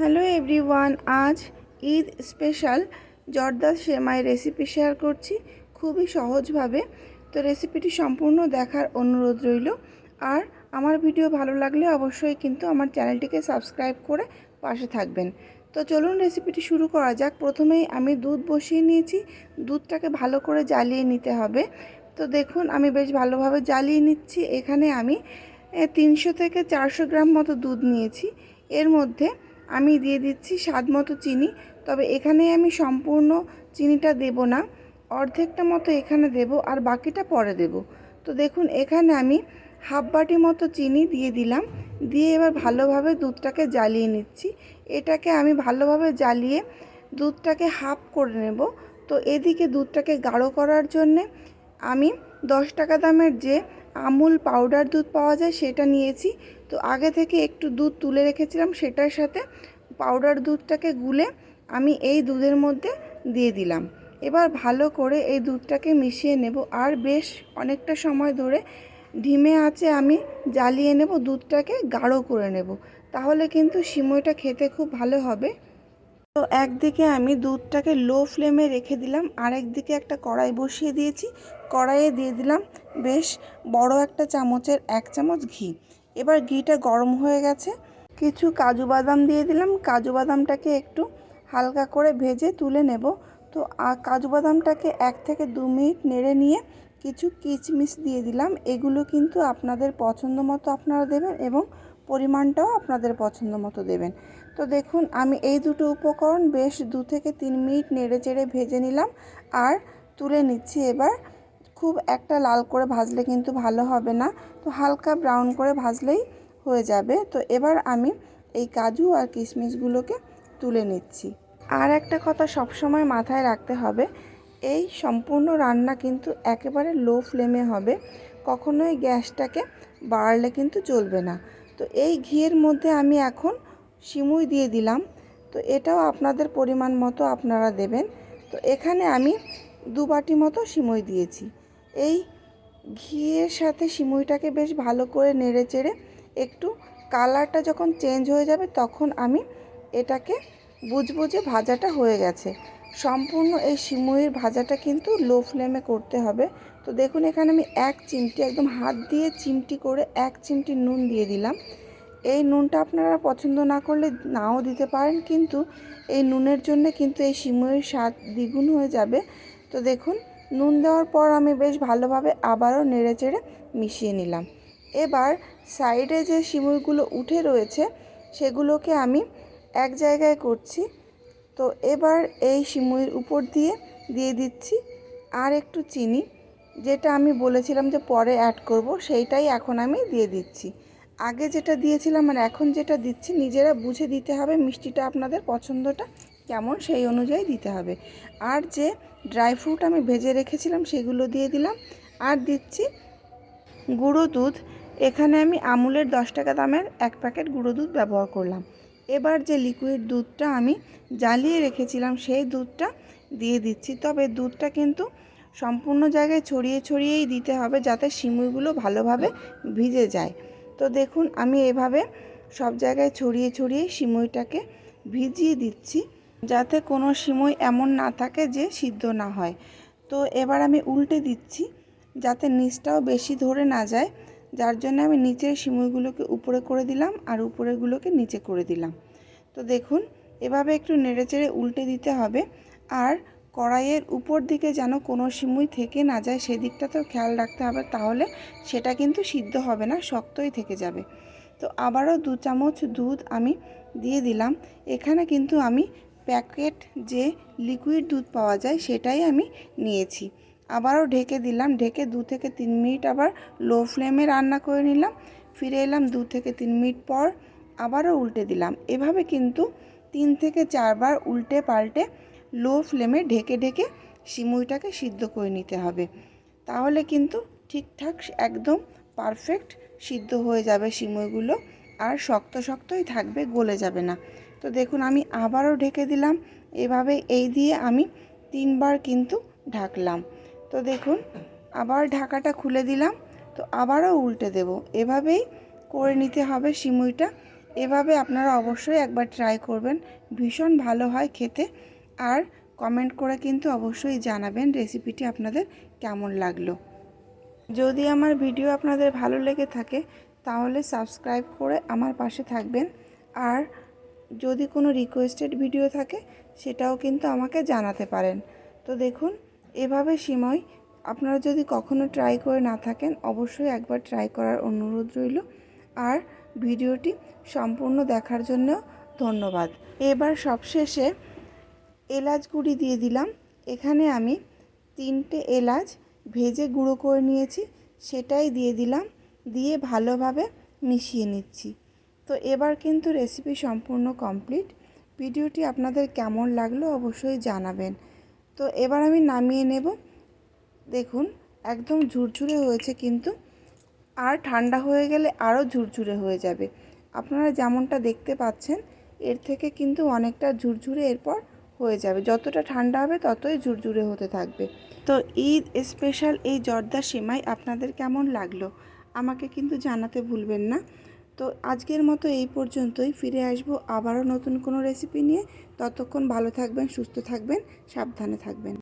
Hello everyone, আজ Eid special. জর্দা সেমাই recipe share করছি খুবই সহজভাবে। তো রেসিপিটি সম্পূর্ণ দেখার অনুরোধ রইল। আর আমার ভিডিও ভালো লাগলে অবশ্যই কিন্তু আমার চ্যানেলটিকে সাবস্ক্রাইব করে পাশে থাকবেন। তো চলুন রেসিপিটি শুরু করা যাক। প্রথমেই আমি দুধ বসিয়ে নিয়েছি। দুধটাকে ভালো করে জ্বালিয়ে নিতে হবে। তো দেখুন, আমি বেশ ভালোভাবে জ্বালিয়ে নিচ্ছি। এখানে আমি তিনশো থেকে চারশো গ্রাম মতো দুধ নিয়েছি। এর মধ্যে আমি দিয়ে দিচ্ছি স্বাদ মতো চিনি, তবে এখানে আমি সম্পূর্ণ চিনিটা দেব না। অর্ধেকটা মতো এখানে দেব আর বাকিটা পরে দেব। তো দেখুন, এখানে আমি হাফ বাটি মতো চিনি দিয়ে দিলাম। দিয়ে এবার ভালোভাবে দুধটাকে জ্বালিয়ে নিচ্ছি। এটাকে আমি ভালোভাবে জ্বালিয়ে দুধটাকে হাফ করে নেব। তো এদিকে দুধটাকে গাঢ় করার জন্যে আমি দশ টাকা দামের যে আমুল পাউডার দুধ পাওয়া যায় সেটা নিয়েছি। তো আগে থেকে একটু দুধ তুলে রেখেছিলাম সেটার সাথে পাউডার দুধটাকে গুলে আমি এই দুধের মধ্যে দিয়ে দিলাম। এবার ভালো করে এই দুধটাকে মিশিয়ে নেব আর বেশ অনেকটা সময় ধরে ঢিমে আছে আমি জ্বালিয়ে নেব দুধটাকে গাঢ় করে নেব। তাহলে কিন্তু সিমইটা খেতে খুব ভালো হবে। তো একদিকে আমি দুধটাকে লো ফ্লেমে রেখে দিলাম আর একদিকে একটা কড়াই বসিয়ে দিয়েছি। কড়াইয়ে দিয়ে দিলাম বেশ বড় একটা চামচের এক চামচ ঘি। এবার ঘিটা গরম হয়ে গেছে। কিছু কাজু বাদাম দিয়ে দিলাম। কাজু বাদামটাকে একটু হালকা করে ভেজে তুলে নেব। তো কাজু বাদামটাকে এক থেকে দু মিনিট নেড়ে নিয়ে কিছু কিচমিচ দিয়ে দিলাম। এগুলো কিন্তু আপনাদের পছন্দ মতো আপনারা দেবেন এবং পরিমাণটাও আপনাদের পছন্দ মতো দেবেন। তো দেখুন, আমি এই দুটো উপকরণ বেশ দু থেকে তিন মিনিট নেড়ে চেড়ে ভেজে নিলাম আর তুলে নিচ্ছি এবার। খুব একটা লাল করে ভাজলে কিন্তু ভালো হবে না। তো হালকা ব্রাউন করে ভাজলেই হয়ে যাবে। তো এবার আমি এই কাজু আর কিশমিশগুলোকে তুলে নিচ্ছি। আর একটা কথা সবসময় মাথায় রাখতে হবে, এই সম্পূর্ণ রান্না কিন্তু একেবারে লো ফ্লেমে হবে। কখনোই গ্যাসটাকে বাড়লে কিন্তু চলবে না। তো এই ঘিয়ের মধ্যে আমি এখন সিমুই দিয়ে দিলাম। তো এটাও আপনাদের পরিমাণ মতো আপনারা দেবেন। তো এখানে আমি দু বাটি মতো সিমুই দিয়েছি। এই ঘিয়ের সাথে সিমুইটাকে বেশ ভালো করে নেড়ে চেড়ে একটু কালারটা যখন চেঞ্জ হয়ে যাবে তখন আমি এটাকে বুঝব যে ভাজাটা হয়ে গেছে। সম্পূর্ণ এই সিমুইয়ের ভাজাটা কিন্তু লো ফ্লেমে করতে হবে। তো দেখুন, এখানে আমি এক চিমটি, একদম হাত দিয়ে চিমটি করে এক চিমটি নুন দিয়ে দিলাম। এই নুনটা আপনারা পছন্দ না করলে নাও দিতে পারেন, কিন্তু এই নুনের জন্য কিন্তু এই সিমুইয়ের স্বাদ দ্বিগুণ হয়ে যাবে। তো দেখুন, নুন দেওয়ার পর আমি বেশ ভালোভাবে আবারও নেড়ে চেড়ে মিশিয়ে নিলাম। এবার সাইডে যে শিমুইগুলো উঠে রয়েছে, সেগুলোকে আমি এক জায়গায় করছি। তো এবার এই সিমুইয়ের উপর দিয়ে দিয়ে দিচ্ছি আর একটু চিনি। যেটা আমি বলেছিলাম যে পরে অ্যাড করব, সেইটাই এখন আমি দিয়ে দিচ্ছি। আগে যেটা দিয়েছিলাম আর এখন যেটা দিচ্ছি, নিজেরা বুঝে দিতে হবে মিষ্টিটা আপনাদের পছন্দটা কেমন, সেই অনুযায়ী দিতে হবে। আর যে ড্রাই ফ্রুট আমি ভেজে রেখেছিলাম, সেগুলো দিয়ে দিলাম। আর দিচ্ছি গুঁড়ো দুধ। এখানে আমি আমুলের দশ টাকা দামের এক প্যাকেট গুঁড়ো দুধ ব্যবহার করলাম। এবার যে লিকুইড দুধটা আমি জ্বালিয়ে রেখেছিলাম, সেই দুধটা দিয়ে দিচ্ছি। তবে দুধটা কিন্তু সম্পূর্ণ জায়গায় ছড়িয়ে ছড়িয়েই দিতে হবে যাতে সিমুইগুলো ভালোভাবে ভিজে যায়। তো দেখুন, আমি এভাবে সব জায়গায় ছড়িয়ে ছড়িয়ে সিমুইটাকে ভিজিয়ে দিচ্ছি যাতে কোনো সিমুই এমন না থাকে যে সিদ্ধ না হয়। তো এবার আমি উল্টে দিচ্ছি যাতে নিচটাও বেশি ধরে না যায়। যার জন্য আমি নিচের সিমুইগুলোকে উপরে করে দিলাম আর উপরেরগুলোকে নিচে করে দিলাম। তো দেখুন, এভাবে একটু নেড়েচেড়ে উল্টে দিতে হবে আর কড়াইয়ের উপর দিকে যেন কোনো সিমুই থেকে না যায় সেদিকটা তো খেয়াল রাখতে হবে তাহলে সেটা কিন্তু সিদ্ধ হবে না, শক্তই থেকে যাবে। তো আবারও দু চামচ দুধ আমি দিয়ে দিলাম। এখানে কিন্তু আমি প্যাকেট যে লিকুইড দুধ পাওয়া যায় সেটাই আমি নিয়েছি। আবারও ঢেকে দিলাম, ঢেকে দু থেকে তিন মিনিট আবার লো ফ্লেমে রান্না করে নিলাম। ফিরে এলাম দু থেকে তিন মিনিট পর আবারও উল্টে দিলাম। এভাবে কিন্তু তিন থেকে চারবার উল্টে পাল্টে লো ফ্লেমে ঢেকে ঢেকে সিমুইটাকে সিদ্ধ করে নিতে হবে। তাহলে কিন্তু ঠিকঠাক একদম পারফেক্ট সিদ্ধ হয়ে যাবে সিমুইগুলো আর শক্ত শক্তই থাকবে, গলে যাবে না। তো দেখুন আমি আবারও ঢেকে দিলাম। এভাবে এই দিয়ে আমি তিনবার কিন্তু ঢাকলাম। তো দেখুন, আবার ঢাকাটা খুলে দিলাম। তো আবারও উল্টে দেব। এভাবেই করে নিতে হবে সিমুইটা। এভাবে আপনারা অবশ্যই একবার ট্রাই করবেন। ভীষণ ভালো হয় খেতে। আর কমেন্ট করে কিন্তু অবশ্যই জানাবেন রেসিপিটি আপনাদের কেমন লাগল। যদি আমার ভিডিও আপনাদের ভালো লেগে থাকে, তাহলে সাবস্ক্রাইব করে আমার পাশে থাকবেন। আর যদি কোনো রিকোয়েস্টেড ভিডিও থাকে, সেটাও কিন্তু আমাকে জানাতে পারেন। তো দেখুন এভাবে সিময় আপনারা যদি কখনো ট্রাই করে না থাকেন, অবশ্যই একবার ট্রাই করার অনুরোধ রইল। আর ভিডিওটি সম্পূর্ণ দেখার জন্য ধন্যবাদ। এবার সবশেষে এলাচ গুঁড়ি দিয়ে দিলাম। এখানে আমি তিনটে এলাচ ভেজে গুঁড়ো করে নিয়েছি, সেটাই দিয়ে দিলাম। দিয়ে ভালোভাবে মিশিয়ে নিচ্ছি। তো এবার কিন্তু রেসিপি সম্পূর্ণ কমপ্লিট ভিডিওটি আপনাদের কেমন লাগল অবশ্যই জানাবেন। তো এবার আমি নামিয়ে নেব। দেখুন, একদম ঝুরঝুরে হয়েছে কিন্তু। আর ঠান্ডা হয়ে গেলে আরও ঝুরঝুরে হয়ে যাবে। আপনারা যেমনটা দেখতে পাচ্ছেন, এর থেকে কিন্তু অনেকটা ঝুরঝুরে এরপর হয়ে যাবে। যতটা ঠান্ডা হবে, ততই ঝুরঝুরে হতে থাকবে। তো ঈদ স্পেশাল এই জর্দা সেমাই আপনাদের কেমন লাগল? আমাকে কিন্তু জানাতে ভুলবেন না। তো আজকের মতো এই পর্যন্তই। ফিরে আসব আবারও নতুন কোনো রেসিপি নিয়ে। ততক্ষণ ভালো থাকবেন সুস্থ থাকবেন সাবধানে থাকবেন।